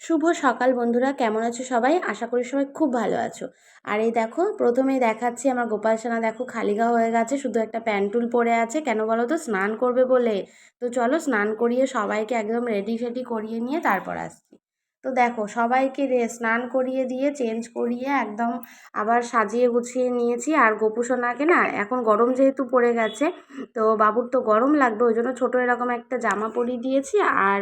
শুভ সকাল বন্ধুরা, কেমন আছো সবাই? আশা করি সবাই খুব ভালো আছো। আর এই দেখো, প্রথমেই দেখাচ্ছি আমার গোপাল সোনা, দেখো খালিগা হয়ে গেছে, শুধু একটা প্যান্টুল পরে আছে। কেন বলো তো, স্নান করবে বলে। তো চলো স্নান করিয়ে সবাইকে একদম রেডি সেডি করিয়ে নিয়ে তারপর আসছি। তো দেখো, সবাইকে রে, স্নান করিয়ে দিয়ে চেঞ্জ করিয়ে একদম আবার সাজিয়ে গুছিয়ে নিয়েছি। আর গোপু সোনাকে না, এখন গরম যেহেতু পড়ে গেছে, তো বাবুর তো গরম লাগবে, ওই জন্য ছোটো এরকম একটা জামা পরিয়ে দিয়েছি আর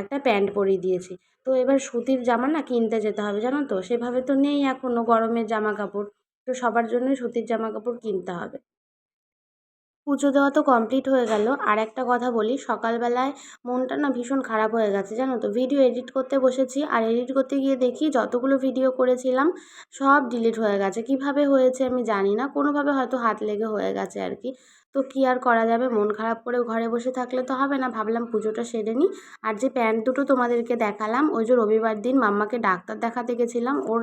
একটা প্যান্ট পরিয়ে দিয়েছি। তো এবার সুতির জামা না কিনতে যেতে হবে, জানো তো? সেভাবে তো নেই এখনও গরমের জামা কাপড় তো সবার জন্যই সুতির জামা কাপড় কিনতে হবে। পুজো দেওয়া তো কমপ্লিট হয়ে গেল। আর একটা কথা বলি, সকালবেলায় মনটা না ভীষণ খারাপ হয়ে গেছে, জানো তো? ভিডিও এডিট করতে বসেছি, আর এডিট করতে গিয়ে দেখি যতগুলো ভিডিও করেছিলাম, সব ডিলিট হয়ে গেছে। কীভাবে হয়েছে আমি জানি না, কোনোভাবে হয়তো হাত লেগে হয়ে গেছে আর কি। তো কী আর করা যাবে? মন খারাপ করে ঘরে বসে থাকলে তো হবে না। ভাবলাম পুজোটা সেরে নিই। আর যে প্যান্ট দুটো তোমাদেরকে দেখালাম ওই যে রবিবার দিন মাম্মাকে ডাক্তার দেখাতে গেছিলাম। ওর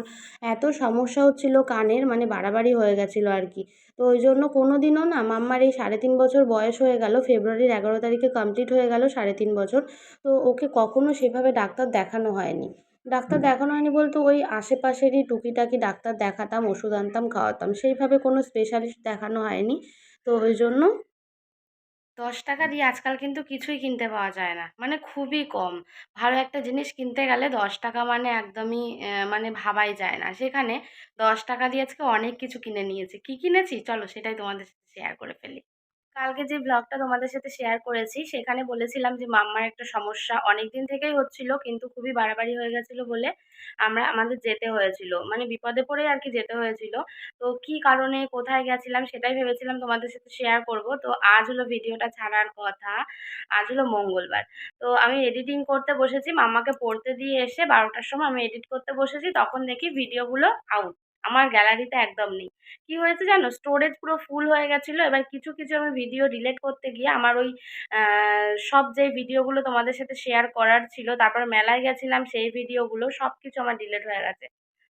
এত সমস্যা হচ্ছিল কানের মানে বাড়াবাড়ি হয়ে গেছিল আর কি। তো ওই জন্য কোনো দিনও না মাম্মার এই সাড়ে তিন বছর বয়স হয়ে গেল ফেব্রুয়ারির এগারো তারিখে কমপ্লিট হয়ে গেল সাড়ে তিন বছর। তো ওকে কখনো সেভাবে ডাক্তার দেখানো হয়নি। ডাক্তার দেখানো হয়নি বলতে ওই আশেপাশেরই টুকিটাকি ডাক্তার দেখাতাম ওষুধ আনতাম খাওয়াতাম। সেইভাবে কোনো স্পেশালিস্ট দেখানো হয়নি। তো ওই জন্য দশ টাকা দিয়ে আজকাল কিন্তু কিছুই কিনতে পাওয়া যায় না। মানে খুবই কম। ভালো একটা জিনিস কিনতে গেলে দশ টাকা মানে একদমই মানে ভাবাই যায় না। সেখানে দশ টাকা দিয়ে আজকে অনেক কিছু কিনে নিয়েছি। কি কিনেছি? চলো সেটাই তোমাদের শেয়ার করে ফেলি। কালকে যে ব্লগটা তোমাদের সাথে শেয়ার করেছি, সেখানে বলেছিলাম যে, মাম্মার একটা সমস্যা অনেক দিন থেকেই হচ্ছিল, কিন্তু খুবই বাড়াবাড়ি হয়ে গেছিল বলে আমরা আমাদের যেতে হয়েছিল। মানে বিপদে পড়েই আর কি যেতে হয়েছিল। তো কি কারণে কোথায় গেছিলাম সেটাই ভেবেছিলাম তোমাদের সাথে শেয়ার করব। তো আজ হলো ভিডিওটা ছাড়ার কথা। আজ হলো মঙ্গলবার। তো আমি এডিটিং করতে বসেছি। মাম্মাকে পড়তে দিয়ে এসে বারোটার সময় আমি এডিট করতে বসেছি। তখন দেখি ভিডিওগুলো আউট আমার গ্যালারিতে একদম নেই। কি হয়েছে জানো? স্টোরেজ পুরো ফুল হয়ে গেছিল। এবার কিছু কিছু আমি ভিডিও ডিলেট করতে গিয়ে আমার ওই সব যে ভিডিওগুলো তোমাদের সাথে শেয়ার করার ছিল, তারপর মেলায় গেছিলাম, সেই ভিডিওগুলো সব কিছু আমার ডিলেট হয়ে গেছে।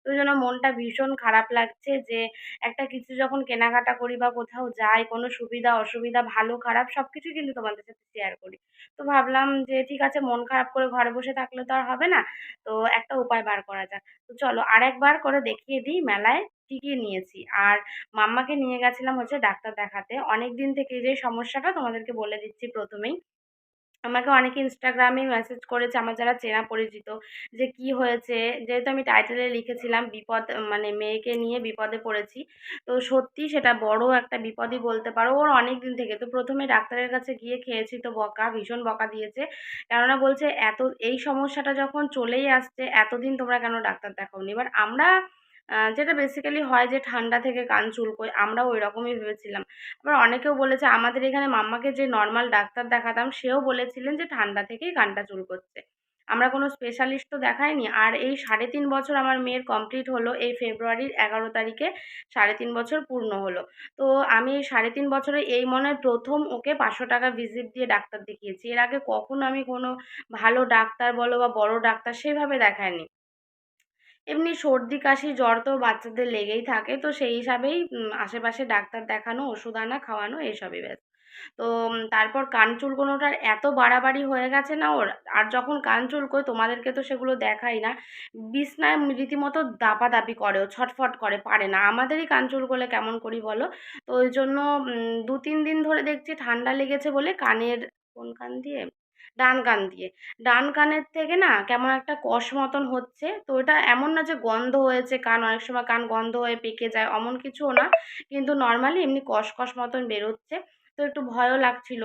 ওই যেন মনটা ভীষণ খারাপ লাগছে যে একটা কিছু যখন কেনাকাটা করি বা কোথাও যাই, কোনো সুবিধা, অসুবিধা, ভালো, খারাপ সব কিছুই কিন্তু তোমাদের সাথে শেয়ার করি। তো ভাবলাম যে ঠিক আছে, মন খারাপ করে ঘরে বসে থাকলে তো আর হবে না, তো একটা উপায় বার করা যাক। তো চলো আরেকবার করে দেখিয়ে দিই মেলায় কী কী নিয়েছি। আর মাম্মাকে নিয়ে গেছিলাম হচ্ছে ডাক্তার দেখাতে। অনেক দিন থেকে যে সমস্যাটা তোমাদেরকে বলে দিচ্ছি প্রথমেই। আমাকে অনেকে ইনস্টাগ্রামে মেসেজ করেছে, আমার যারা চেনা পরিচিত, যে কি হয়েছে? যেহেতু আমি টাইটেলে লিখেছিলাম, বিপদ মানে মেয়েকে নিয়ে বিপদে পড়েছি। তো সত্যি সেটা বড় একটা বিপদই বলতে পারো। ওর অনেক দিন থেকে, তো প্রথমে ডাক্তারের কাছে গিয়ে খেয়েছি, তো বকা, ভীষণ বকা দিয়েছে। কেননা বলছে, এত, এই সমস্যাটা যখন চলেই আসছে, এতদিন তোমরা কেন ডাক্তার দেখাওনি? এবার আমরা যেটা বেসিক্যালি হয় যে ঠান্ডা থেকে কান চুলকোয়, আমরাও ওই রকমই ভেবেছিলাম। আবার অনেকেও বলেছে, আমাদের এখানে মাম্মাকে যে নর্মাল ডাক্তার দেখাতাম, সেও বলেছিলেন যে ঠান্ডা থেকেই কানটা চুলকোচ্ছে। আমরা কোনো স্পেশালিস্ট তো দেখাইনি। আর এই সাড়ে তিন বছর আমার মেয়ের কমপ্লিট হলো, এই ফেব্রুয়ারির এগারো তারিখে সাড়ে তিন বছর পূর্ণ হলো। তো আমি এই সাড়ে তিন বছরে এই মনে প্রথম ওকে পাঁচশো টাকা ভিজিট দিয়ে ডাক্তার দেখিয়েছি। এর আগে কখনো আমি কোনো ভালো ডাক্তার বলো বা বড় ডাক্তার সেভাবে দেখাইনি। এমনি সর্দি, কাশি, জ্বর তো বাচ্চাদের লেগেই থাকে। তো সেই হিসাবেই আশেপাশে ডাক্তার দেখানো, ওষুধ আনা, খাওয়ানো, এসবই ব্যাস। তো তারপর কান চুলকোনোটার এত বাড়াবাড়ি হয়ে গেছে না ওর? আর যখন কান চুলকোয়, তোমাদেরকে তো সেগুলো দেখাই না। বিছনায় রীতিমতো দাপাদাপি করে ও, ছটফট করে, পারে না। আমাদেরই কান চুলকোলে কেমন করি বলো? তো ওই জন্য দু তিন দিন ধরে দেখছি ঠান্ডা লেগেছে বলে কানের কোন কান দিয়ে? ডান কান দিয়ে। ডান কানের থেকে না কেমন একটা কষ মতন হচ্ছে। তো এটা এমন না যে গন্ধ হয়েছে, কান অনেক সময় কান গন্ধ হয়ে পেকে যায়, অমন কিছুও না। কিন্তু নর্মালি এমনি কষ কষ মতন বেরোচ্ছে। তো একটু ভয়ও লাগছিল।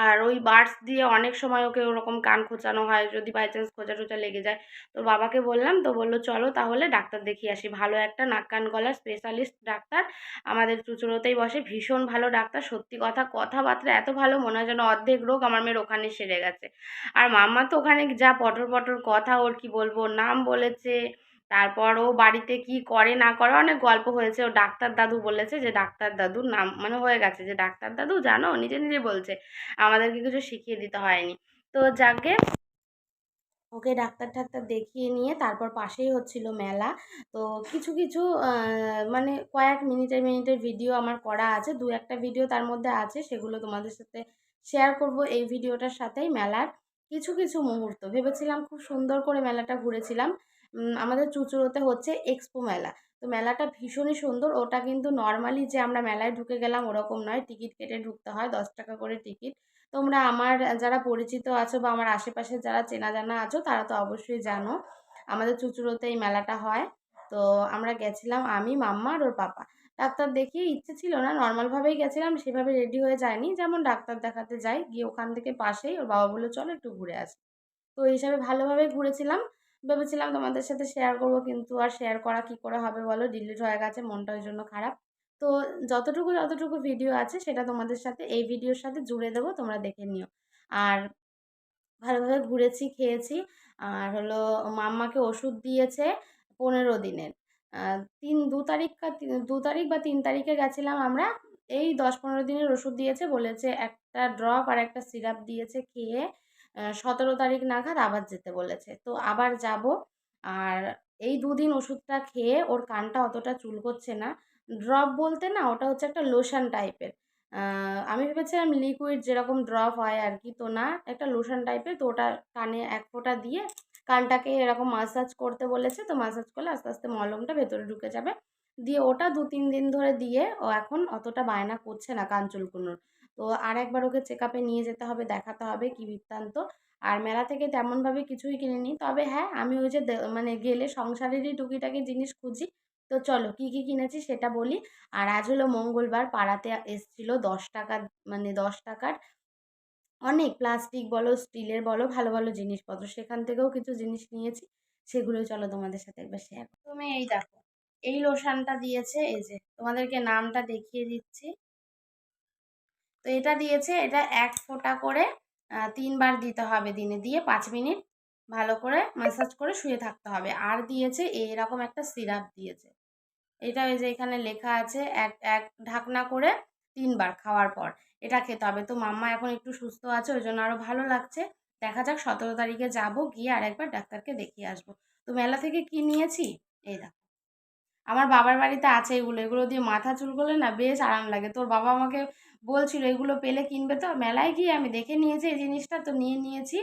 আর ওই বাডস দিয়ে অনেক সময় ওকে ওরকম কান খোঁচানো হয়, যদি বাই চান্স খোঁচা টোচা লেগে যায়। তো বাবাকে বললাম, তো বলল, চলো তাহলে ডাক্তার দেখিয়ে আসি। ভালো একটা নাক কান গলার স্পেশালিস্ট ডাক্তার, আমাদের চুচুড়োতেই বসে। ভীষণ ভালো ডাক্তার, সত্যি কথা, কথাবার্তা এত ভালো, মনে হয় যেন অর্ধেক রোগ আমার মেয়ের ওখানে সেরে গেছে। আর মাম্মা তো ওখানে যা পটর পটর কথা, ওর কি বলব নাম বলেছে। তারপর ও বাড়িতে কি করে, না করে অনেক গল্প হয়েছে। ও ডাক্তার দাদু বলেছে যে, ডাক্তার দাদুর নাম মানে হয়ে গেছে যে, ডাক্তার দাদু জানো, নিজে নিজে বলছে, আমাদেরকে কিছু শিখিয়ে দিতে হয়নি। তো যাকে ওকে ডাক্তার টাক্তার দেখিয়ে নিয়ে তারপর পাশেই হচ্ছিল মেলা। তো কিছু কিছু মানে কয়েক মিনিটের মিনিটের ভিডিও আমার করা আছে। দু একটা ভিডিও তার মধ্যে আছে, সেগুলো তোমাদের সাথে শেয়ার করব এই ভিডিওটার সাথেই মেলার কিছু কিছু মুহূর্ত। ভেবেছিলাম খুব সুন্দর করে মেলাটা ঘুরেছিলাম। আমাদের চুচুড়োতে হচ্ছে এক্সপো মেলা। তো মেলাটা ভীষণই সুন্দর। ওটা কিন্তু নর্মালি যে আমরা মেলায় ঢুকে গেলাম ওরকম নয়। টিকিট কেটে ঢুকতে হয়, দশ টাকা করে টিকিট। তোমরা আমার, যারা পরিচিত আছো বা আমার আশেপাশে যারা চেনা জানা আছো, তারা তো অবশ্যই জানো আমাদের চুচুড়োতে এই মেলাটা হয়। তো আমরা গেছিলাম আমি, মাম্মা আর ওর পাপা। ডাক্তার দেখিয়ে ইচ্ছে ছিল না নর্মালভাবেই গেছিলাম, সেভাবে রেডি হয়ে যায়নি। যেমন ডাক্তার দেখাতে যাই, গিয়ে ওখান থেকে পাশেই ওর বাবা বলল, চলো একটু ঘুরে আসি। তো হিসাবে ভালোভাবে ঘুরেছিলাম। ভেবেছিলাম তোমাদের সাথে শেয়ার করব, কিন্তু আর শেয়ার করা কি করে হবে বলো? ডিলিট হয়ে গেছে, মনটা ওই জন্য খারাপ। তো যতটুকু যতটুকু ভিডিও আছে, সেটা তোমাদের সাথে এই ভিডিওর সাথে জুড়ে দেবো, তোমরা দেখে নিও। আর ভালোভাবে ঘুরেছি, খেয়েছি। আর হলো মাম্মাকে ওষুধ দিয়েছে পনেরো দিনের। তিন, দু তারিখ দু তারিখ বা তিন তারিখে গেছিলাম আমরা, এই দশ পনেরো দিনের ওষুধ দিয়েছে, বলেছে একটা ড্রপ আর একটা সিরাপ দিয়েছে খেয়ে সতেরো তারিখ নাগাদ আবার যেতে বলেছে। তো আবার যাব। আর এই দুদিন ওষুধটা খেয়ে ওর কানটা অতটা চুলকোচ্ছে না। ড্রপ বলতে না ওটা হচ্ছে একটা লোশন টাইপের। আমি ভেবেছিলাম লিকুইড যেরকম ড্রপ হয় আর কি, তো না, একটা লোশন টাইপের, তো ওটা কানে এক ফোঁটা দিয়ে কানটাকে এরকম মাসাজ করতে বলেছে, তো মাসাজ করলে আস্তে আস্তে মলমটা ভেতরে ঢুকে যাবে। দিয়ে ওটা দু তিন দিন ধরে দিয়ে ও এখন অতটা বায়না করছে না কান চুলকুনোর। তো আর একবার ওকে চেক আপে নিয়ে যেতে হবে, দেখাতে হবে কী বৃত্তান্ত। আর মেলা থেকে তেমনভাবে কিছুই কিনিনি। তবে হ্যাঁ আমি ওই যে মানে গেলে সংসারেরই টুকিটাকি জিনিস খুঁজি। তো চলো কী কী কিনেছি সেটা বলি। আর আজ হলো মঙ্গলবার, পাড়াতে এসছিল দশ টাকা মানে দশ টাকার অনেক প্লাস্টিক বলো, স্টিলের বলো, ভালো ভালো জিনিসপত্র। সেখান থেকেও কিছু জিনিস নিয়েছি। সেগুলো চলো তোমাদের সাথে একবার শেয়ার তুমি এই দেখো, এই লোশনটা দিয়েছে, এই যে তোমাদেরকে নামটা দেখিয়ে দিচ্ছি। তো এটা দিয়েছে, এটা এক ফোঁটা করে তিনবার দিতে হবে দিনে, দিয়ে পাঁচ মিনিট ভালো করে ম্যাসাজ করে শুয়ে থাকতে হবে। আর দিয়েছে এরকম একটা সিরাপ দিয়েছে। এটা ওই যে এখানে লেখা আছে, এক এক ঢাকনা করে তিনবার খাওয়ার পর। এটা খেতে হবে। তো মাম্মা এখন একটু সুস্থ আছে, ওই জন্য আরও ভালো লাগছে। দেখা যাক সতেরো তারিখে যাব, গিয়ে আরেকবার ডাক্তারকে দেখিয়ে আসব। তো মেলা থেকে কি নিয়েছি? এই দেখো। আমার বাবার বাড়িতে আছে এগুলো এগুলো দিয়ে মাথা চুলকোলে না বেশ আরাম লাগে। তোর বাবা আমাকে বলছিল, এগুলো পেলে কিনবে তো? মেলায় গিয়ে আমি দেখে নিয়েছি, এই জিনিসটা তো নিয়ে নিয়েছি।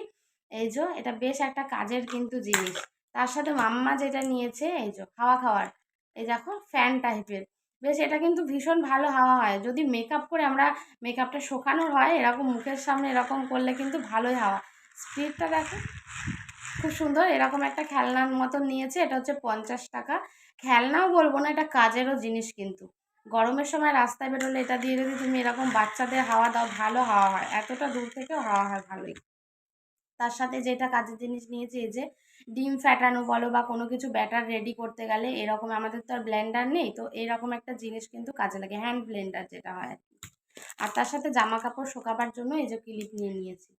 এই যে, এটা বেশ একটা কাজের কিন্তু জিনিস। তার সাথে মাম্মা যেটা নিয়েছে, এই যে, খাওয়া খাওয়ার। এই দেখো ফ্যান টাইপের বেশ, এটা কিন্তু ভীষণ ভালো হাওয়া হয়। যদি মেকআপ করে আমরা মেকআপটা শোকানোর হয়, এরকম মুখের সামনে এরকম করলে কিন্তু ভালোই হাওয়া। স্পিডটা দেখো, খুব সুন্দর। এরকম একটা খেলনার মতন নিয়েছে, এটা হচ্ছে পঞ্চাশ টাকা। খেলনাও বলব না, এটা কাজেরও জিনিস কিন্তু। গরমের সময় রাস্তায় বেরোলে এটা দিয়ে যদি তুমি এরকম বাচ্চাদের হাওয়া দাও, ভালো হাওয়া হয়। এতটা দূর থেকেও হাওয়া হয় ভালোই। তার সাথে যেটা কাজের জিনিস নিয়েছি, এই যে ডিম ফ্যাটানো বলো বা কোনো কিছু ব্যাটার রেডি করতে গেলে এরকম আমাদের তো আর ব্লেন্ডার নেই, তো এরকম একটা জিনিস কিন্তু কাজে লাগে হ্যান্ড ব্লেন্ডার যেটা হয় আর তার সাথে জামা কাপড় শোকাবার জন্য এই যে ক্লিপ নিয়ে নিয়েছি।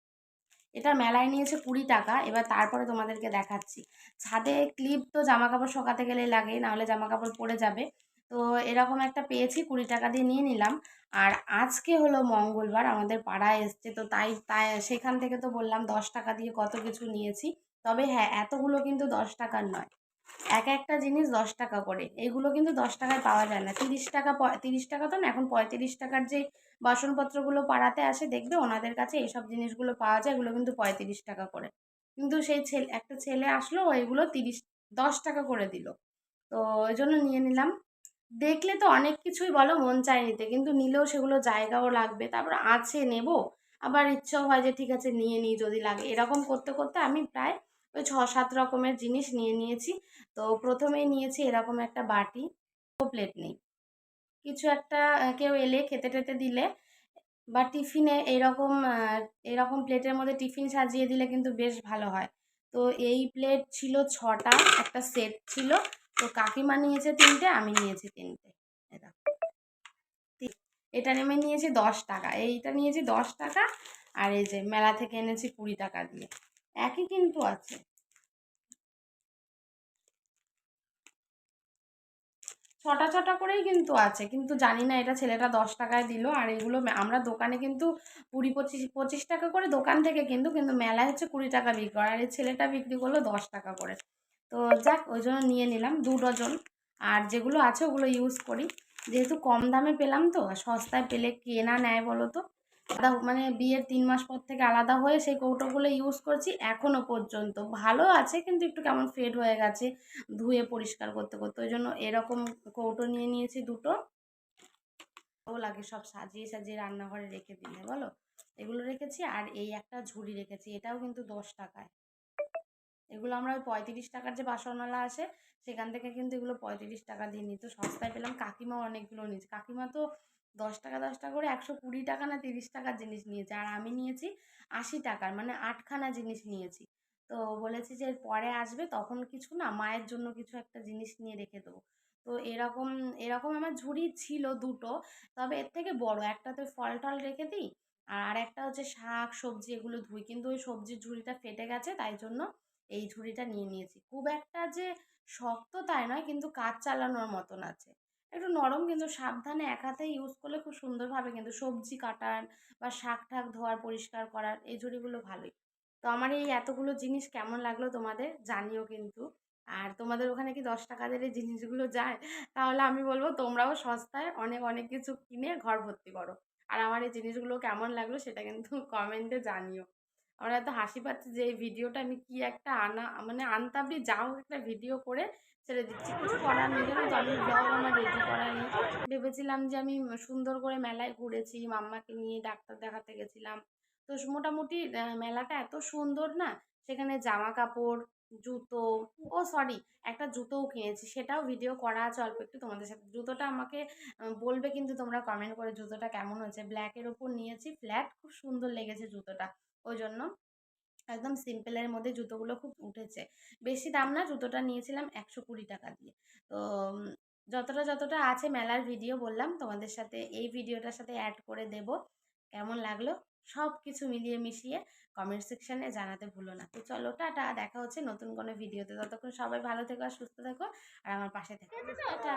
এটা মেলায় নিয়েছে কুড়ি টাকা, এবার তারপরে তোমাদেরকে দেখাচ্ছি। ছাদে ক্লিপ তো জামা কাপড় শোকাতে গেলে লাগে, নাহলে জামা কাপড় পরে যাবে। তো এরকম একটা পেয়েছি, কুড়ি টাকা দিয়ে নিয়ে নিলাম। আর আজকে হলো মঙ্গলবার, আমাদের পাড়ায় এসছে, তো তাই তাই সেখান থেকে তো বললাম দশ টাকা দিয়ে কত কিছু নিয়েছি। তবে হ্যাঁ এতগুলো কিন্তু দশ টাকার নয়। এক একটা জিনিস দশ টাকা করে। এগুলো কিন্তু দশ টাকায় পাওয়া যায় না। তিরিশ টাকা তিরিশ টাকা তো না, এখন পঁয়ত্রিশ টাকার যে বাসনপত্রগুলো পাড়াতে আসে, দেখবে ওনাদের কাছে এইসব জিনিসগুলো পাওয়া যায়, এগুলো কিন্তু পঁয়ত্রিশ টাকা করে। কিন্তু সেই ছেলে, একটা ছেলে আসলো এগুলো তিরিশ, দশ টাকা করে দিল। তো ওই জন্য নিয়ে নিলাম। দেখলে তো অনেক কিছুই বলো, মন চায় নিতে, কিন্তু নিলেও সেগুলো জায়গাও লাগবে। তারপর আছে, নেব। আবার ইচ্ছেও হয় যে, ঠিক আছে, নিয়ে নিই যদি লাগে। এরকম করতে করতে আমি প্রায় ওই ছ সাত রকমের জিনিস নিয়ে নিয়েছি। তো প্রথমেই নিয়েছি এরকম একটা বাটি, ও প্লেট নেই। কিছু একটা কেউ এলে খেতে টেতে দিলে বা টিফিনে এরকম এরকম প্লেটের মধ্যে টিফিন সাজিয়ে দিলে কিন্তু বেশ ভালো হয়। তো এই প্লেট ছিল ছটা, একটা সেট ছিল। তো কাকিমা নিয়েছে তিনটে, আমি নিয়েছি তিনটে। তি- এটা নেমে নিয়েছি দশ টাকা। এইটা নিয়েছি দশ টাকা, আর এই যে মেলা থেকে এনেছি কুড়ি টাকা দিয়ে। একই কিন্তু আছে। ছটা ছটা করেই কিন্তু আছে, কিন্তু জানি না এটা ছেলেটা দশ টাকায় দিল, আর এগুলো আমরা দোকানে কিন্তু কুড়ি পঁচিশ পঁচিশ টাকা করে দোকান থেকে কিন্তু কিন্তু মেলায় হচ্ছে কুড়ি টাকা বিক্রি করে আর এই ছেলেটা বিক্রি করল দশ টাকা করে। তো যাক, ওই জন্য নিয়ে নিলাম দু ডজন, আর যেগুলো আছে ওগুলো ইউজ করি। যেহেতু কম দামে পেলাম তো সস্তায় পেলে কে না নেয় বলো তো? আলাদা মানে বিয়ের তিন মাস পর থেকে আলাদা হয়ে সেই কৌটোগুলো ইউজ করছি এখনও পর্যন্ত। ভালো আছে কিন্তু একটু কেমন ফেড হয়ে গেছে, ধুয়ে পরিষ্কার করতে করতে। ওই জন্য এরকম কৌটো নিয়ে নিয়েছি দুটো। ও লাগে সব সাজিয়ে সাজিয়ে রান্নাঘরে রেখে দিলে, বলো? এগুলো রেখেছি আর এই একটা ঝুড়ি রেখেছি, এটাও কিন্তু দশ টাকায়। এগুলো আমরা ওই পঁয়ত্রিশ টাকার যে বাসনওয়ালা আসে সেখান থেকে কিন্তু এগুলো পঁয়ত্রিশ টাকা দিয়ে নিই। তো সস্তায় পেলাম, কাকিমাও অনেকগুলো নিয়েছে। কাকিমা তো দশ টাকা দশ টাকা করে একশো কুড়ি টাকা না তিরিশ টাকার জিনিস নিয়েছে। আর আমি নিয়েছি আশি টাকার মানে আটখানা জিনিস নিয়েছি। তো বলেছি যে পরে আসবে, তখন কিছু না মায়ের জন্য কিছু একটা জিনিস নিয়ে রেখে দেবো। তো এরকম এরকম আমার ঝুড়ি ছিল দুটো, তবে এর থেকে বড় একটাতে ফল টল রেখে দিই, আর আরেকটা হচ্ছে শাক, সবজি এগুলো ধুই। কিন্তু ওই সবজির ঝুড়িটা ফেটে গেছে, তাই জন্য এই ঝুড়িটা নিয়ে নিয়েছি। খুব একটা যে শক্ত তাই নয়, কিন্তু কাজ চালানোর মতন আছে। একটু নরম কিন্তু সাবধানে এক হাতে ইউজ করলে খুব সুন্দরভাবে কিন্তু সবজি কাটার বা শাক ঠাক ধোয়ার, পরিষ্কার করার এই ঝুড়িগুলো ভালোই। তো আমার এই এতগুলো জিনিস কেমন লাগল তোমাদের জানিও কিন্তু। আর তোমাদের ওখানে কি দশ টাকাদের এই জিনিসগুলো যায়? তাহলে আমি বলব তোমরাও সস্তায় অনেক অনেক কিছু কিনে ঘর ভর্তি করো। আর আমার এই জিনিসগুলো কেমন লাগল সেটা কিন্তু কমেন্টে জানিও। আমার এত হাসি পাচ্ছে যে এই ভিডিওটা আমি কি একটা আনা মানে আনতাবড়ি যাও একটা ভিডিও করে ছেড়ে দিচ্ছি। কিছু করার নেই, জানো তো, আমি ব্লগ আমার রেডি করা নেই। ভেবেছিলাম যে আমি সুন্দর করে মেলায় ঘুরেছি, মাম্মাকে নিয়ে ডাক্তার দেখাতে গেছিলাম। তো মোটামুটি মেলাটা এত সুন্দর না, সেখানে জামা কাপড়, জুতো, ও সরি একটা জুতোও কিনেছি, সেটাও ভিডিও করা আছে, অল্প একটু তোমাদের সাথে। জুতোটা আমাকে বলবে কিন্তু তোমরা কমেন্ট করে জুতোটা কেমন হয়েছে। ব্ল্যাকের ওপর নিয়েছি ফ্ল্যাট খুব সুন্দর লেগেছে জুতোটা, ওই জন্য। একদম সিম্পলের মধ্যে জুতোগুলো খুব উঠেছে। বেশি দাম না জুতোটা নিয়েছিলাম একশো কুড়ি টাকা দিয়ে। তো যতটা যতটা আছে মেলার ভিডিও বললাম তোমাদের সাথে এই ভিডিওটার সাথে অ্যাড করে দেব। কেমন লাগল? সব কিছু মিলিয়ে মিশিয়ে কমেন্ট সেকশানে জানাতে ভুলো না। তো চলো টাটা। দেখা হচ্ছে নতুন কোনো ভিডিওতে ততক্ষণ সবাই ভালো থেকো আর সুস্থ থেকো। আর আমার পাশে থেকো। টাটা।